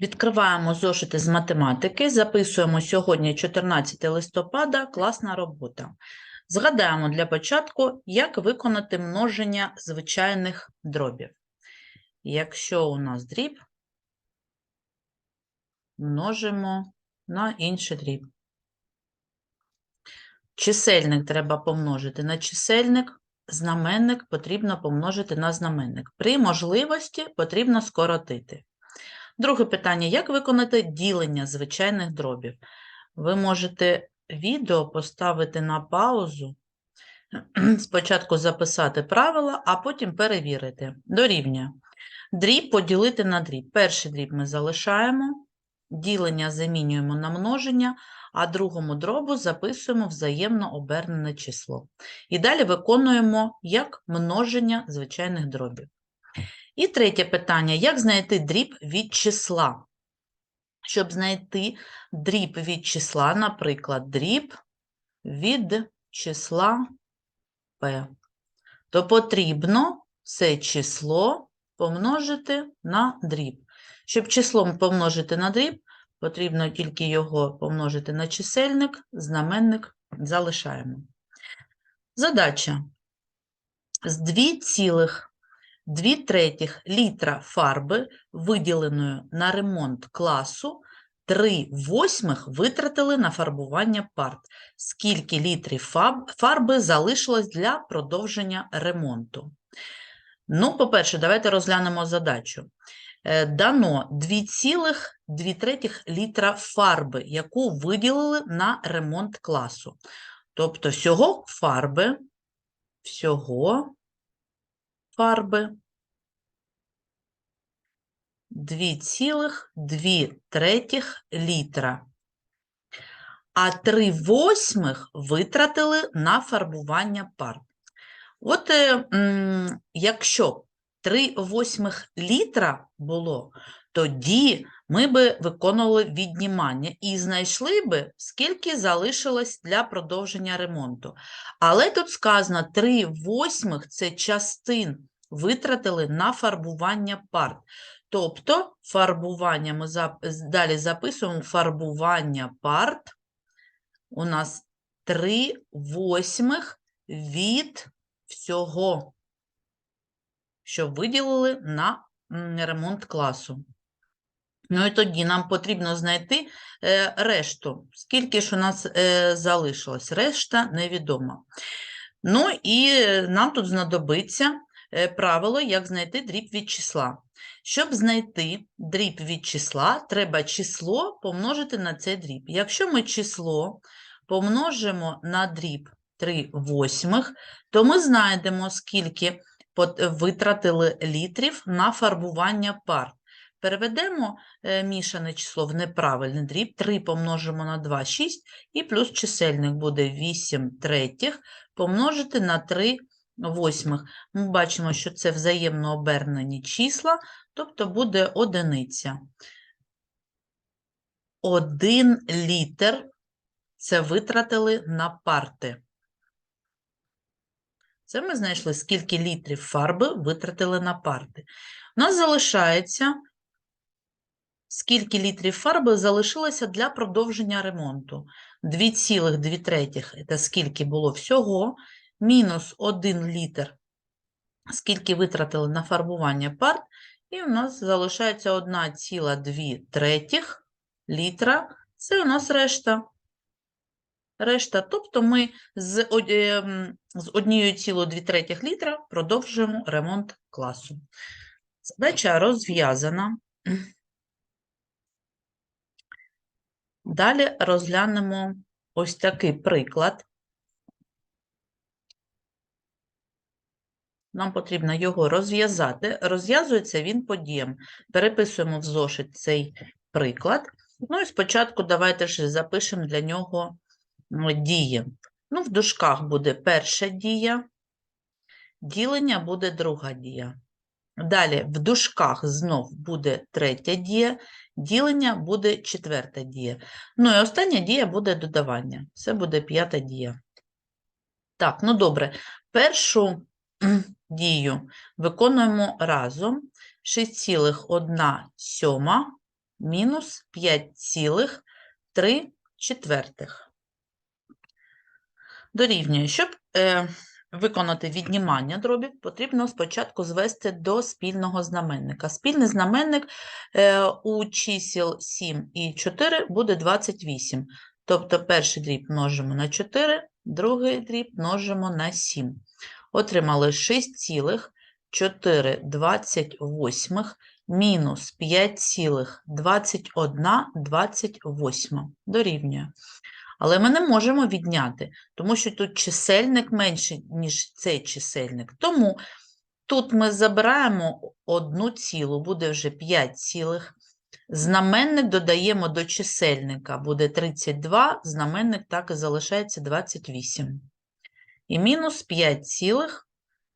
Відкриваємо зошити з математики, записуємо сьогодні 14 листопада, класна робота. Згадаємо для початку, як виконати множення звичайних дробів. Якщо у нас дріб, множимо на інший дріб. Чисельник треба помножити на чисельник, знаменник потрібно помножити на знаменник. При можливості потрібно скоротити. Друге питання: як виконати ділення звичайних дробів? Ви можете відео поставити на паузу, спочатку записати правила, а потім перевірити. Дорівнює. Дріб поділити на дріб. Перший дріб ми залишаємо, ділення замінюємо на множення, а другому дробу записуємо взаємно обернене число. І далі виконуємо як множення звичайних дробів. І третє питання: як знайти дріб від числа? Щоб знайти дріб від числа, наприклад, дріб від числа p, то потрібно це число помножити на дріб. Щоб числом помножити на дріб, потрібно тільки його помножити на чисельник, знаменник залишаємо. Задача. З 2 цілих 2 третіх літра фарби, виділеної на ремонт класу, 3 восьмих витратили на фарбування парт. Скільки літрів фарби залишилось для продовження ремонту? Ну, по-перше, давайте розглянемо задачу. Е, Дано 2,2 третіх літра фарби, яку виділили на ремонт класу. Тобто всього фарби, всього фарби 2,2 третіх літра. А 3 восьмих витратили на фарбування пар. От е, якщо 3 восьмих літра було, тоді ми би виконували віднімання і знайшли би, скільки залишилось для продовження ремонту. Але тут сказано 3 восьмих – це частин витратили на фарбування парт. Тобто фарбування ми далі записуємо фарбування парт. У нас 3 восьмих від всього, що виділили на ремонт класу. Ну і тоді нам потрібно знайти е, решту. Скільки ж у нас е, залишилось? Решта невідома. Ну і е, нам тут знадобиться правило, як знайти дріб від числа. Щоб знайти дріб від числа, треба число помножити на це дріб. Якщо ми число помножимо на дріб 3 восьмих, то ми знайдемо, скільки витратили літрів на фарбування парт. Переведемо е, мішане число в неправильний дріб, 3 помножимо на 2 – 6, і плюс чисельник буде 8 третіх помножити на 3 восьмих. Ми бачимо, що це взаємно обернені числа, тобто буде одиниця. 1 літр це витратили на парти. Це ми знайшли, скільки літрів фарби витратили на парти. У нас залишається, скільки літрів фарби залишилося для продовження ремонту. 2,2 третіх – це скільки було всього, мінус 1 літр, скільки витратили на фарбування парт, і у нас залишається 1,2 третіх літра, це у нас решта. Решта, тобто ми з, ем, з 1,2 третіх літра продовжуємо ремонт класу. Задача розв'язана. Далі розглянемо ось такий приклад. Нам потрібно його розв'язати. Розв'язується він по діям. Переписуємо в зошит цей приклад. Ну і спочатку давайте ж запишемо для нього дії. Ну, в дужках буде перша дія, ділення буде друга дія. Далі в дужках знов буде третя дія, ділення буде четверта дія. Ну і остання дія буде додавання. Це буде п'ята дія. Так, ну добре. Першу дію виконуємо разом. 6,1 сьома мінус 5,3 четвертих. Дорівнює. Щоб е, виконати віднімання дробів, потрібно спочатку звести до спільного знаменника. Спільний знаменник е, у чисел 7 і 4 буде 28. Тобто перший дріб множимо на 4, другий дріб множимо на 7. Отримали 6,428 мінус 5,2128 дорівнює. Але ми не можемо відняти, тому що тут чисельник менший, ніж цей чисельник. Тому тут ми забираємо одну цілу, буде вже 5 цілих. Знаменник додаємо до чисельника, буде 32, знаменник так і залишається 28. І мінус 5 цілих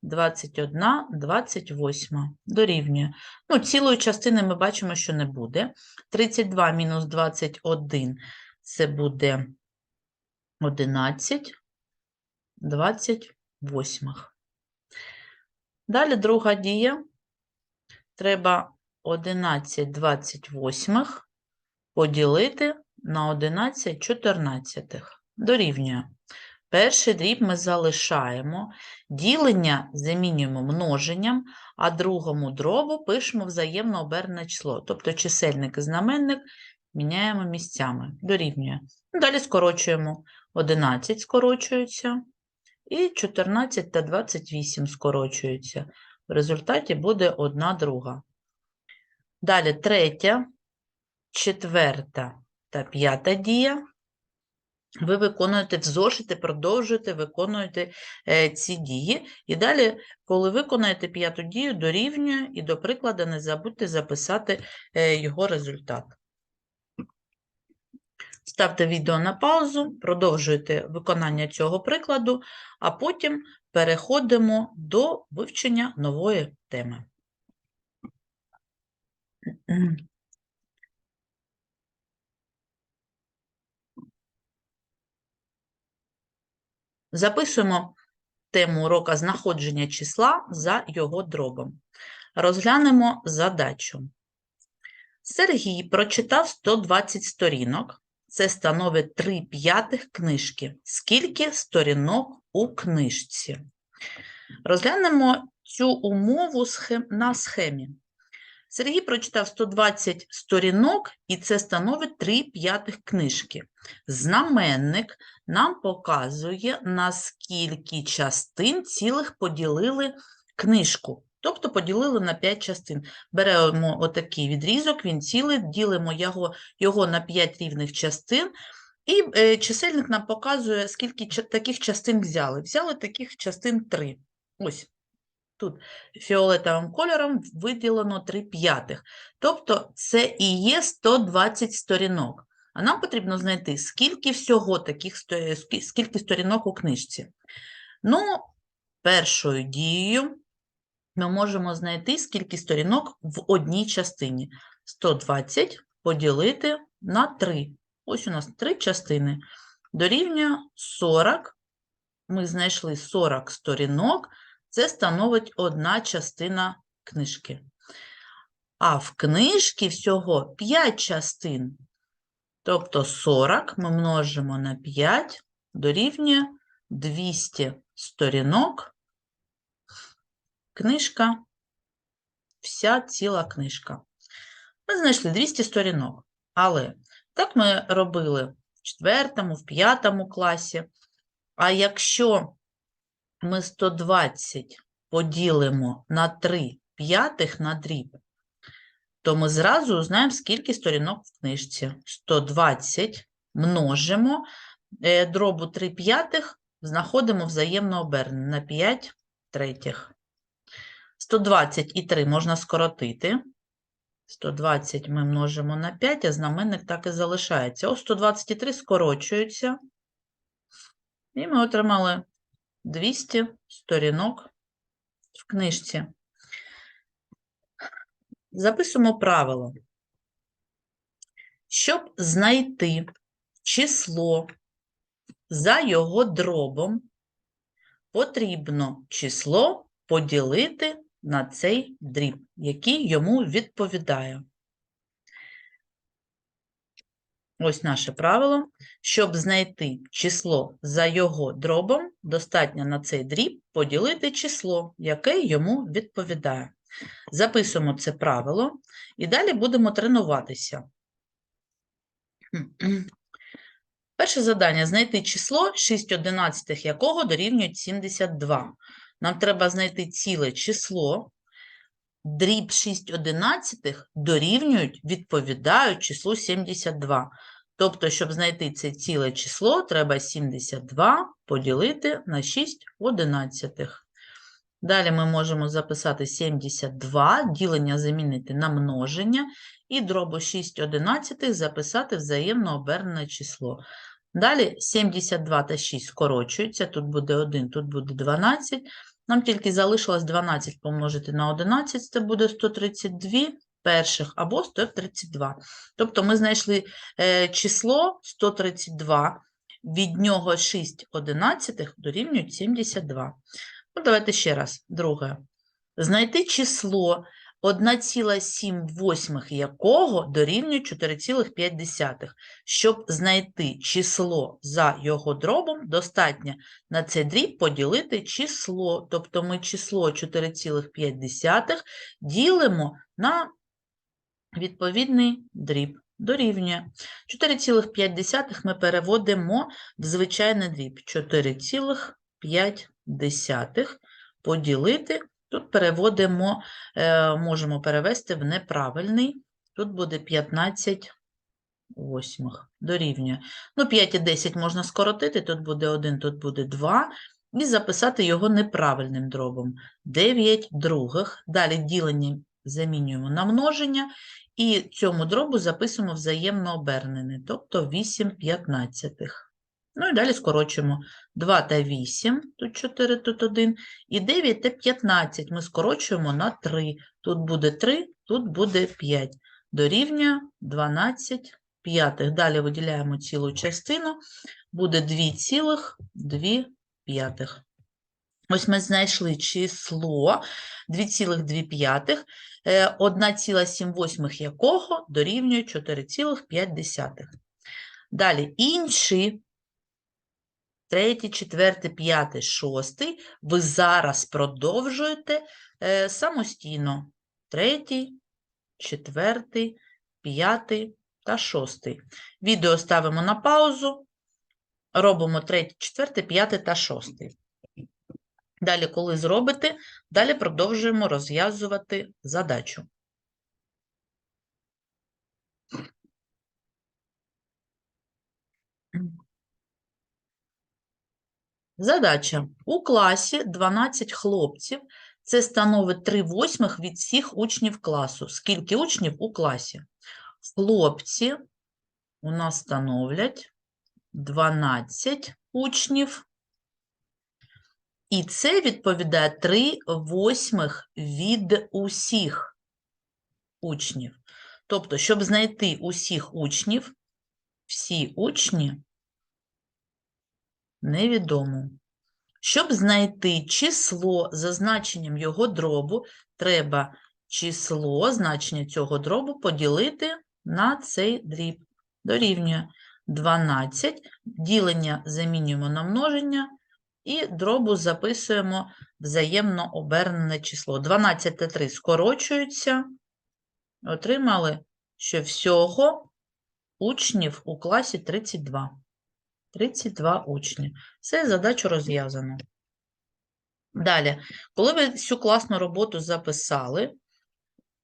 21, 28 дорівнює. Ну, цілої частини ми бачимо, що не буде. 32 мінус 21 – це буде 11, 28. Далі друга дія. Треба 11 28 поділити на 11 14. Дорівнює. Перший дріб ми залишаємо, ділення замінюємо множенням, а другому дробу пишемо взаємно обернене число. Тобто чисельник і знаменник міняємо місцями. Дорівнює. Далі скорочуємо. 11 скорочується, і 14 та 28 скорочуються. В результаті буде одна друга. Далі третя, четверта та п'ята дія. Ви виконуєте в зошити, продовжуєте, виконуєте ці дії. І далі, коли виконаєте п'яту дію, дорівнює і до прикладу не забудьте записати е, його результат. Ставте відео на паузу, продовжуйте виконання цього прикладу, а потім переходимо до вивчення нової теми. Записуємо тему урока знаходження числа за його дробом. Розглянемо задачу. Сергій прочитав 120 сторінок. Це становить 3 п'ятих книжки. Скільки сторінок у книжці? Розглянемо цю умову на схемі. Сергій прочитав 120 сторінок, і це становить 3 п'ятих книжки. Знаменник нам показує, на скільки частин цілих поділили книжку. Тобто поділили на 5 частин. Беремо отакий відрізок, він цілий, ділимо його його на 5 рівних частин, і е, чисельник нам показує, скільки таких частин взяли. Взяли таких частин 3. Ось. Тут фіолетовим кольором виділено 3 п'ятих. Тобто це і є 120 сторінок. А нам потрібно знайти, скільки всього таких скільки сторінок у книжці. Ну, першою дією ми можемо знайти, скільки сторінок в одній частині. 120 поділити на 3. Ось у нас 3 частини. Дорівнює 40. Ми знайшли 40 сторінок. Це становить одна частина книжки. А в книжці всього 5 частин. Тобто 40 ми множимо на 5 дорівнює 200 сторінок. Книжка, вся ціла книжка. Ми знайшли 200 сторінок. Але так ми робили в 4, в 5 класі. А якщо ми 120 поділимо на 3 п'ятих на дріб, то ми зразу узнаємо, скільки сторінок в книжці. 120 множимо, е, дробу 3 п'ятих знаходимо взаємно обернення на 5 третіх. 120 і 3 можна скоротити. 120 ми множимо на 5, а знаменник так і залишається. Ось 123 скорочуються. І ми отримали 200 сторінок в книжці. Записуємо правило. Щоб знайти число за його дробом, потрібно число поділити на цей дріб, який йому відповідає. Ось наше правило. Щоб знайти число за його дробом, достатньо на цей дріб поділити число, яке йому відповідає. Записуємо це правило і далі будемо тренуватися. Перше завдання – знайти число 6 одинадцятих якого дорівнюють 72. Нам треба знайти ціле число, дріб 6 одинадцятих дорівнюють, відповідають числу 72. Тобто, щоб знайти це ціле число, треба 72 поділити на 6 одинадцятих. Далі ми можемо записати 72, ділення замінити на множення, і дробу 6 одинадцятих записати взаємно обернене число. Далі 72 та 6 скорочуються, тут буде 1, тут буде 12. Нам тільки залишилось 12 помножити на 11, це буде 132 перших або 132. Тобто ми знайшли е, число 132, від нього 6 одинадцятих дорівнюють 72. Ну, давайте ще раз. Друге. Знайти число 1,7 якого дорівнює 4,5. Щоб знайти число за його дробом, достатньо на цей дріб поділити число. Тобто ми число 4,5 ділимо на відповідний дріб. Дорівнює. 4,5 ми переводимо в звичайний дріб. 4,5 поділити переводимо, е, можемо перевести в неправильний. Тут буде 15 восьмих. Дорівнює. Ну, 5 і 10 можна скоротити, тут буде 1, тут буде 2. І записати його неправильним дробом. 9 других. Далі ділення замінюємо на множення. І цьому дробу записуємо взаємно обернене, тобто 8 п'ятнадцятих. Ну і далі скорочуємо 2 та 8, тут 4, тут 1, і 9 та 15 ми скорочуємо на 3. Тут буде 3, тут буде 5. Дорівнює 12 п'ятих. Далі виділяємо цілу частину, буде 2,2 п'ятих. Ось ми знайшли число 2,2, 1,7 якого дорівнює 4,5. Далі інші третій, четвертий, п'ятий, шостий, ви зараз продовжуєте е, самостійно. Третій, четвертий, п'ятий та шостий. Відео ставимо на паузу, робимо третій, четвертий, п'ятий та шостий. Далі, коли зробите, далі продовжуємо розв'язувати задачу. Задача. У класі 12 хлопців. Це становить 3 восьмих від всіх учнів класу. Скільки учнів у класі? Хлопці у нас становлять 12 учнів. І це відповідає 3 восьмих від усіх учнів. Тобто, щоб знайти усіх учнів, всі учні невідомо. Щоб знайти число за значенням його дробу, треба число, значення цього дробу поділити на цей дріб. Дорівнює 12, ділення замінюємо на множення, і дробу записуємо взаємно обернене число. 12 та 3 скорочуються, отримали, що всього учнів у класі 32. 32 учні. Все, задачу розв'язано. Далі, коли ви всю класну роботу записали,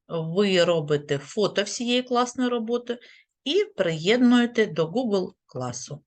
ви робите фото всієї класної роботи і приєднуєте до Google класу.